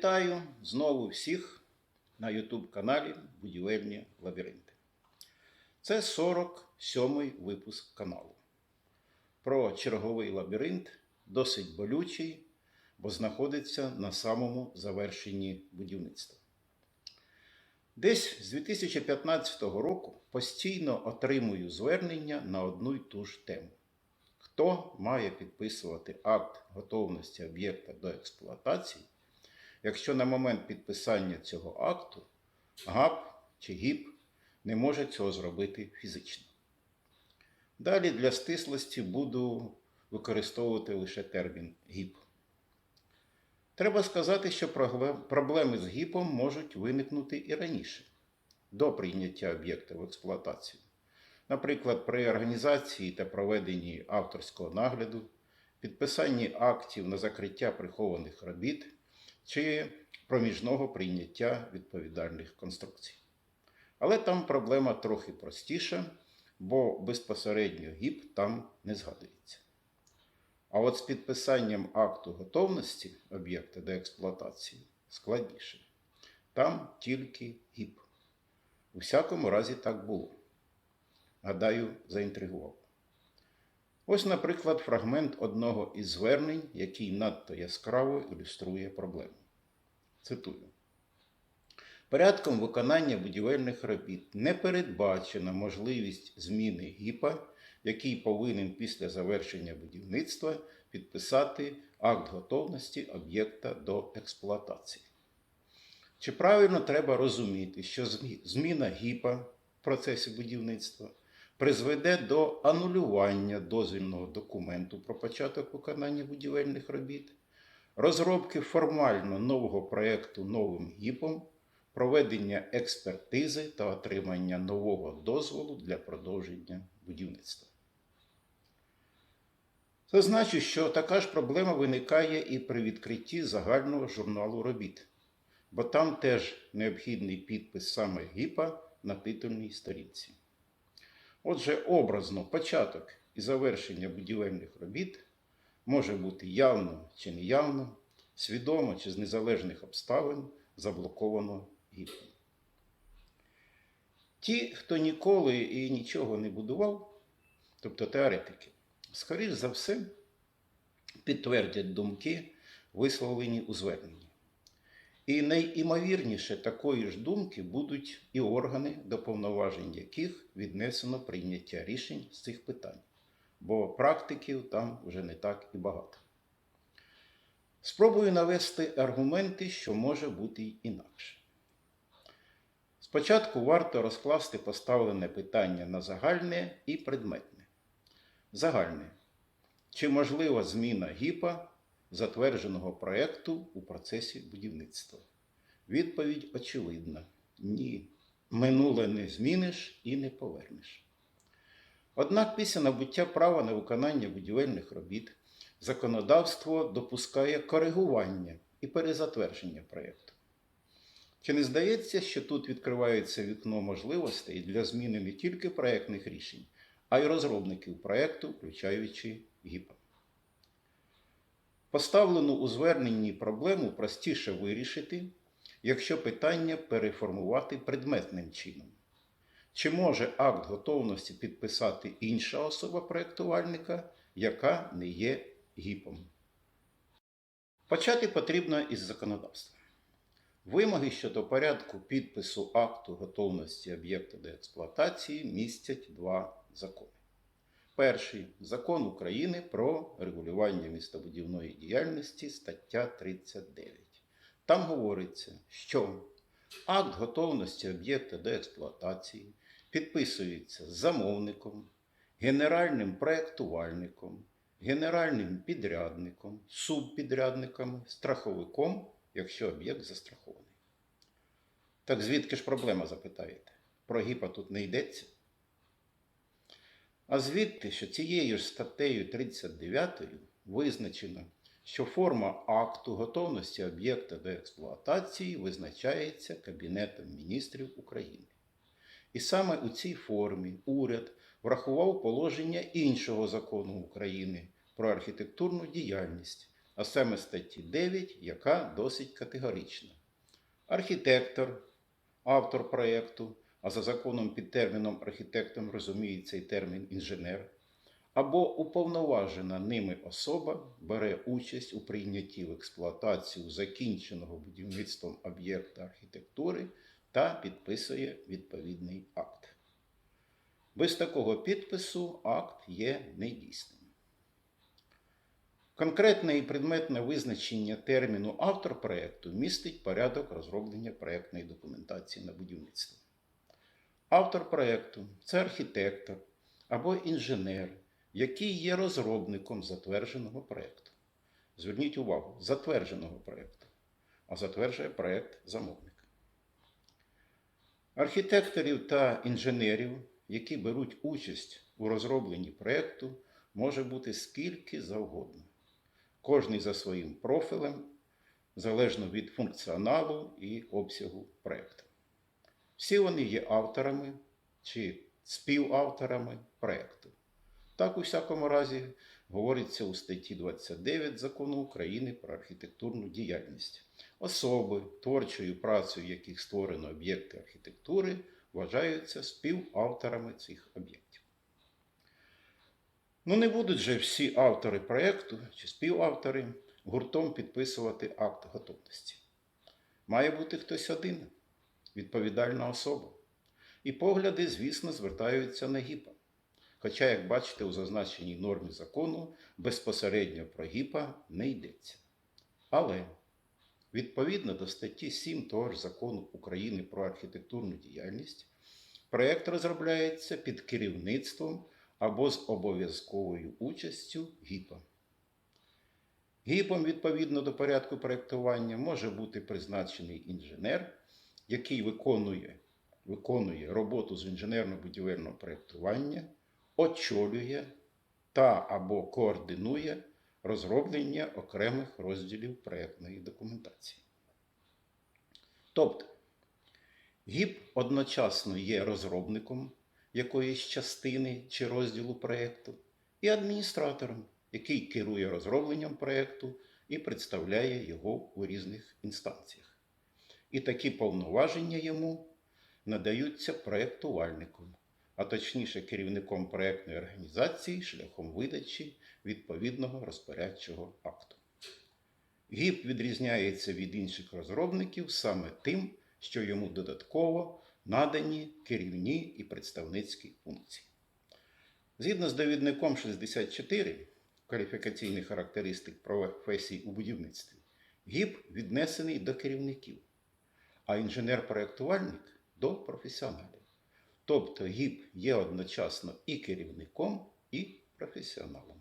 Вітаю знову всіх на YouTube каналі Будівельні лабіринти. Це 47-й випуск каналу. Про черговий лабіринт досить болючий, бо знаходиться на самому завершенні будівництва. Десь з 2015 року постійно отримую звернення на одну й ту ж тему. Хто має підписувати акт готовності об'єкта до експлуатації, якщо на момент підписання цього акту ГАП чи ГІП не може цього зробити фізично. Далі для стислості буду використовувати лише термін ГІП. Треба сказати, що проблеми з ГІПом можуть виникнути і раніше, до прийняття об'єкта в експлуатацію. Наприклад, при організації та проведенні авторського нагляду, підписанні актів на закриття прихованих робіт чи проміжного прийняття відповідальних конструкцій. Але там проблема трохи простіша, бо безпосередньо ГІП там не згадується. А от з підписанням акту готовності об'єкта до експлуатації складніше. Там тільки ГІП. У всякому разі так було. Гадаю, заінтригував. Ось, наприклад, фрагмент одного із звернень, який надто яскраво ілюструє проблему. Цитую. Порядком виконання будівельних робіт не передбачена можливість зміни ГІПа, який повинен після завершення будівництва підписати акт готовності об'єкта до експлуатації. Чи правильно треба розуміти, що зміна ГІПа в процесі будівництва призведе до анулювання дозвільного документу про початок виконання будівельних робіт, розробки формально нового проєкту новим ГІПом, проведення експертизи та отримання нового дозволу для продовження будівництва. Зазначу, що така ж проблема виникає і при відкритті загального журналу робіт, бо там теж необхідний підпис саме ГІПа на титульній сторінці. Отже, образно початок і завершення будівельних робіт може бути явно чи неявно, свідомо чи з незалежних обставин заблоковано гіпом. Ті, хто ніколи і нічого не будував, тобто теоретики, скоріш за все підтвердять думки, висловлені у зверненні. І найімовірніше такої ж думки будуть і органи, до повноважень яких віднесено прийняття рішень з цих питань, бо практиків там вже не так і багато. Спробую навести аргументи, що може бути інакше. Спочатку варто розкласти поставлене питання на загальне і предметне. Загальне. Чи можлива зміна ГІПа затвердженого проєкту у процесі будівництва? Відповідь очевидна: ні. Минуле не зміниш і не повернеш. Однак після набуття права на виконання будівельних робіт законодавство допускає коригування і перезатвердження проєкту. Чи не здається, що тут відкривається вікно можливостей для зміни не тільки проєктних рішень, а й розробників проєкту, включаючи ГІПа? Поставлену у зверненні проблему простіше вирішити, якщо питання переформувати предметним чином. Чи може акт готовності підписати інша особа проєктувальника, яка не є ГІПом? Почати потрібно із законодавства. Вимоги щодо порядку підпису акту готовності об'єкта до експлуатації містять два закони. Перший закон України про регулювання містобудівної діяльності, стаття 39. Там говориться, що акт готовності об'єкта до експлуатації підписується замовником, генеральним проєктувальником, генеральним підрядником, субпідрядниками, страховиком, якщо об'єкт застрахований. Так звідки ж проблема, запитаєте? Про гіпа тут не йдеться. А звідти, що цією ж статтею 39 визначено, що форма акту готовності об'єкта до експлуатації визначається Кабінетом міністрів України. І саме у цій формі уряд врахував положення іншого закону України про архітектурну діяльність, а саме статті 9, яка досить категорична. Архітектор, автор проєкту, а за законом під терміном архітектом розуміється і термін інженер, або уповноважена ними особа бере участь у прийнятті в експлуатацію закінченого будівництвом об'єкта архітектури та підписує відповідний акт. Без такого підпису акт є недійсним. Конкретне і предметне визначення терміну автор проєкту містить порядок розроблення проєктної документації на будівництво. Автор проєкту це архітектор або інженер, який є розробником затвердженого проєкту. Зверніть увагу, затвердженого проєкту, а затверджує проєкт замовник. Архітекторів та інженерів, які беруть участь у розробленні проєкту, може бути скільки завгодно. Кожний за своїм профілем, залежно від функціоналу і обсягу проєкту. Всі вони є авторами чи співавторами проєкту. Так, у всякому разі, говориться у статті 29 закону України про архітектурну діяльність. Особи, творчою працею яких створено об'єкти архітектури, вважаються співавторами цих об'єктів. Ну, не будуть же всі автори проєкту чи співавтори гуртом підписувати акт готовності. Має бути хтось один, відповідальна особа. І погляди, звісно, звертаються на ГІПа. Хоча, як бачите, у зазначеній нормі закону безпосередньо про ГІПа не йдеться. Але відповідно до статті 7 того ж закону України про архітектурну діяльність, проєкт розробляється під керівництвом або з обов'язковою участю ГІПа. ГІПом, відповідно до порядку проєктування, може бути призначений інженер, який виконує, виконує роботу з інженерно-будівельного проєктування, очолює та або координує розроблення окремих розділів проєктної документації. Тобто, ГІП одночасно є розробником якоїсь частини чи розділу проєкту, і адміністратором, який керує розробленням проєкту і представляє його у різних інстанціях. І такі повноваження йому надаються проєктувальником, а точніше керівником проєктної організації шляхом видачі відповідного розпорядчого акту. ГІП відрізняється від інших розробників саме тим, що йому додатково надані керівні і представницькі функції. Згідно з довідником 64 кваліфікаційних характеристик професій у будівництві, ГІП віднесений до керівників, а інженер-проєктувальник до професіоналів. Тобто ГІП є одночасно і керівником, і професіоналом.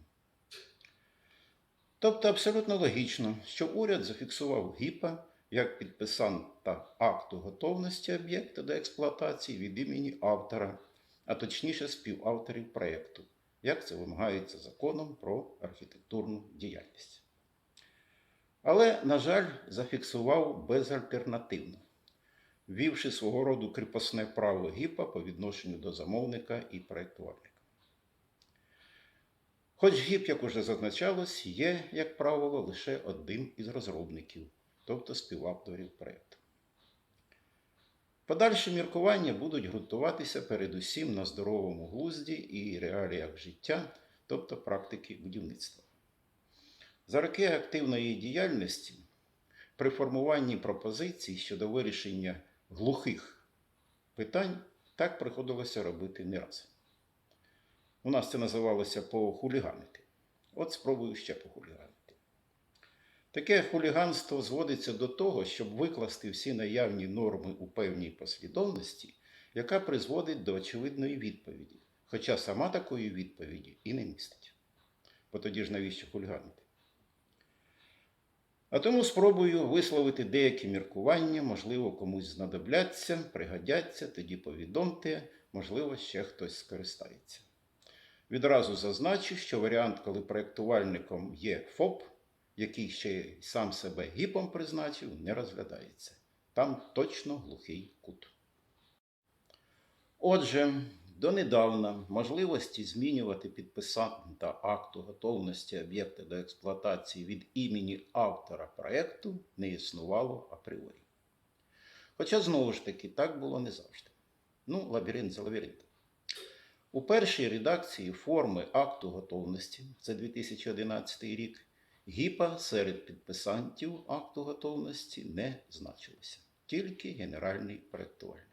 Тобто абсолютно логічно, що уряд зафіксував ГІПа як підписанта акту готовності об'єкта до експлуатації від імені автора, а точніше співавторів проєкту, як це вимагається законом про архітектурну діяльність. Але, на жаль, зафіксував безальтернативно, ввівши свого роду кріпосне право ГІПа по відношенню до замовника і проєктувальника. Хоч ГІП, як уже зазначалось, є, як правило, лише одним із розробників, тобто співавторів проєкту. Подальші міркування будуть ґрунтуватися передусім на здоровому глузді і реаліях життя, тобто практики будівництва. За роки активної діяльності при формуванні пропозицій щодо вирішення глухих питань так приходилося робити не раз. У нас це називалося похуліганити. От спробую ще похуліганити. Таке хуліганство зводиться до того, щоб викласти всі наявні норми у певній послідовності, яка призводить до очевидної відповіді, хоча сама такої відповіді і не містить. Бо тоді ж навіщо хуліганити? А тому спробую висловити деякі міркування, можливо, комусь знадобляться, пригодяться, тоді повідомте, можливо, ще хтось скористається. Відразу зазначу, що варіант, коли проєктувальником є ФОП, який ще сам себе гіпом призначив, не розглядається. Там точно глухий кут. Отже, Донедавна можливості змінювати підписанта акту готовності об'єкта до експлуатації від імені автора проєкту не існувало апріорі. Хоча, знову ж таки, так було не завжди. Ну, лабіринт за лабіринтом. У першій редакції форми акту готовності, це 2011 рік, ГІПа серед підписантів акту готовності не значилося, тільки генеральний проєктувальник.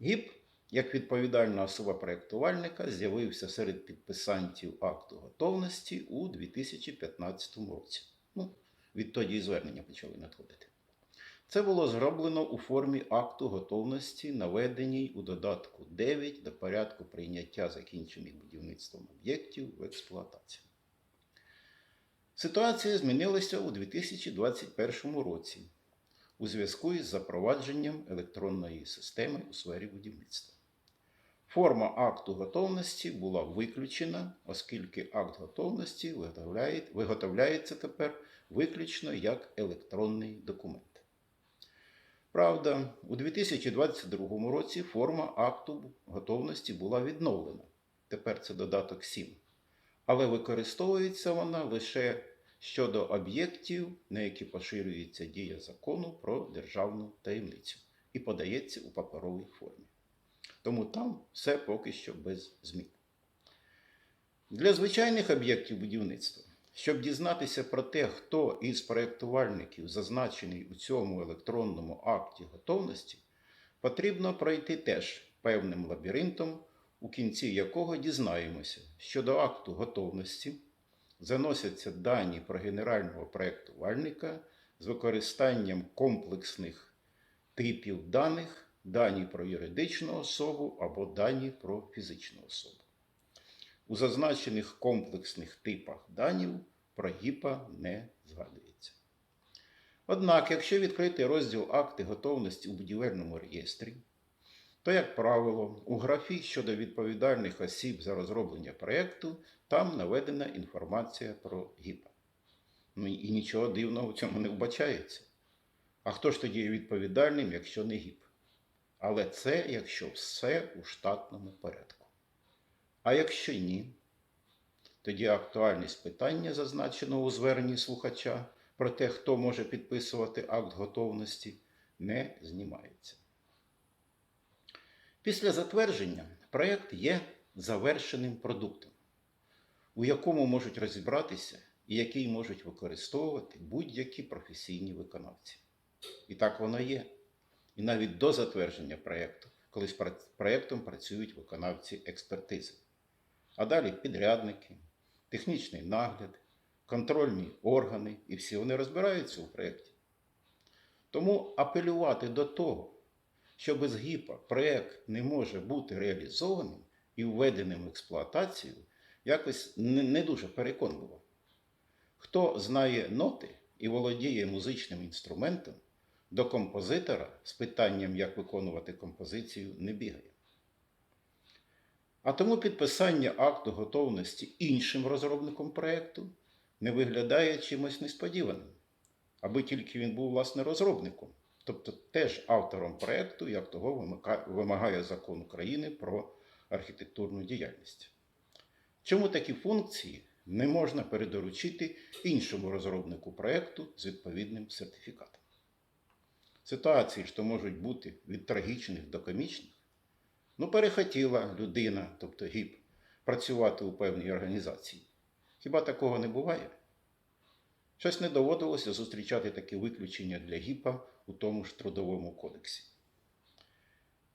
ГІП, як відповідальна особа проєктувальника, з'явився серед підписантів акту готовності у 2015 році. Ну, відтоді і звернення почали надходити. Це було зроблено у формі акту готовності, наведеній у додатку 9 до порядку прийняття закінчених будівництвом об'єктів в експлуатацію. Ситуація змінилася у 2021 році у зв'язку із запровадженням електронної системи у сфері будівництва. Форма акту готовності була виключена, оскільки акт готовності виготовляється тепер виключно як електронний документ. Правда, у 2022 році форма акту готовності була відновлена. Тепер це додаток 7. Але використовується вона лише щодо об'єктів, на які поширюється дія закону про державну таємницю і подається у паперовій формі. Тому там все поки що без змін. Для звичайних об'єктів будівництва, щоб дізнатися про те, хто із проєктувальників зазначений у цьому електронному акті готовності, потрібно пройти теж певним лабіринтом, у кінці якого дізнаємося, що до акту готовності заносяться дані про генерального проєктувальника з використанням комплексних типів даних, дані про юридичну особу або дані про фізичну особу. У зазначених комплексних типах данів про ГІПа не згадується. Однак, якщо відкрити розділ акти готовності у будівельному реєстрі, то, як правило, у графі щодо відповідальних осіб за розроблення проєкту там наведена інформація про ГІПа. Ну і нічого дивного в цьому не вбачається. А хто ж тоді є відповідальним, якщо не ГІП? Але це якщо все у штатному порядку. А якщо ні, тоді актуальність питання, зазначеного у зверненні слухача про те, хто може підписувати акт готовності, не знімається. Після затвердження проєкт є завершеним продуктом, у якому можуть розібратися і який можуть використовувати будь-які професійні виконавці. І так воно є. І навіть до затвердження проєкту, коли з проєктом працюють виконавці експертизи. А далі підрядники, технічний нагляд, контрольні органи, і всі вони розбираються у проєкті. Тому апелювати до того, що без ГІПа проєкт не може бути реалізованим і введеним в експлуатацію, якось не, дуже переконливо. Хто знає ноти і володіє музичним інструментом, до композитора з питанням, як виконувати композицію, не бігає. А тому підписання акту готовності іншим розробником проєкту не виглядає чимось несподіваним, аби тільки він був власне розробником, тобто теж автором проєкту, як того вимагає закон України про архітектурну діяльність. Чому такі функції не можна передоручити іншому розробнику проєкту з відповідним сертифікатом? Ситуації, що можуть бути від трагічних до комічних, ну, перехотіла людина, тобто ГІП, працювати у певній організації. Хіба такого не буває? Щось не доводилося зустрічати такі виключення для ГІПа у тому ж трудовому кодексі.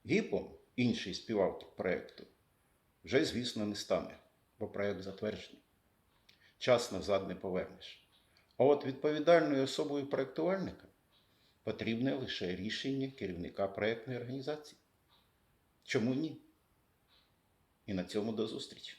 ГІПом інший співавтор проєкту вже, звісно, не стане, бо проєкт затверджений. Час назад не повернеш. А от відповідальною особою проєктувальника потрібне лише рішення керівника проєктної організації. Чому ні? І на цьому до зустрічі.